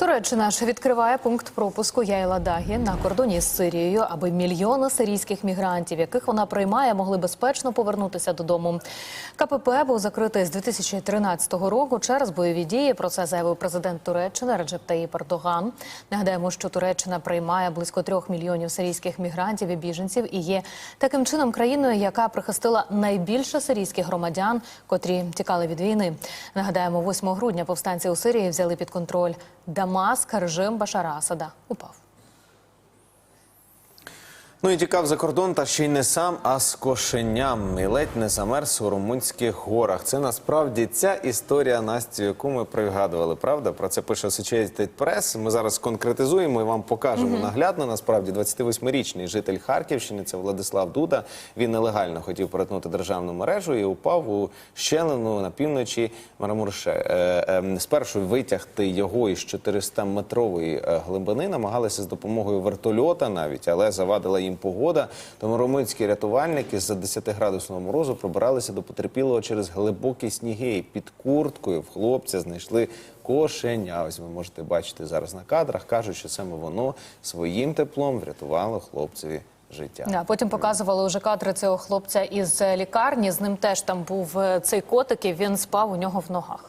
Туреччина ж відкриває пункт пропуску Яйла-Дагі на кордоні з Сирією, аби мільйони сирійських мігрантів, яких вона приймає, могли безпечно повернутися додому. КПП був закритий з 2013 року через бойові дії. Про це заявив президент Туреччини Реджеп Таїп Ердоган. Нагадаємо, що Туреччина приймає близько трьох мільйонів сирійських мігрантів і біженців і є таким чином країною, яка прихистила найбільше сирійських громадян, котрі тікали від війни. Нагадаємо, 8 грудня повстанці у Сирії взяли під контроль Дамаск, режим Башара Асада упав. Ну і тікав за кордон, та ще й не сам, а з кошеням. І ледь не замерз у румунських горах. Це насправді ця історія Насті, яку ми пригадували. Правда, про це пише Associated Press. Ми зараз конкретизуємо і вам покажемо наглядно. Насправді, 28-річний житель Харківщини, це Владислав Дуда. Він нелегально хотів перетнути державну мережу і упав у щелину на півночі Марамурше. Е, е, Спершу витягти його із 400-метрової е, глибини намагалися з допомогою вертольота навіть, але завадила їм погода. Тому румунські рятувальники з 10-градусного морозу пробиралися до потерпілого через глибокі сніги. Під курткою в хлопця знайшли кошеня. Ось ви можете бачити зараз на кадрах. Кажуть, що саме воно своїм теплом врятувало хлопцеві життя. Потім показували уже кадри цього хлопця із лікарні. З ним теж там був е, цей котик, і він спав у нього в ногах.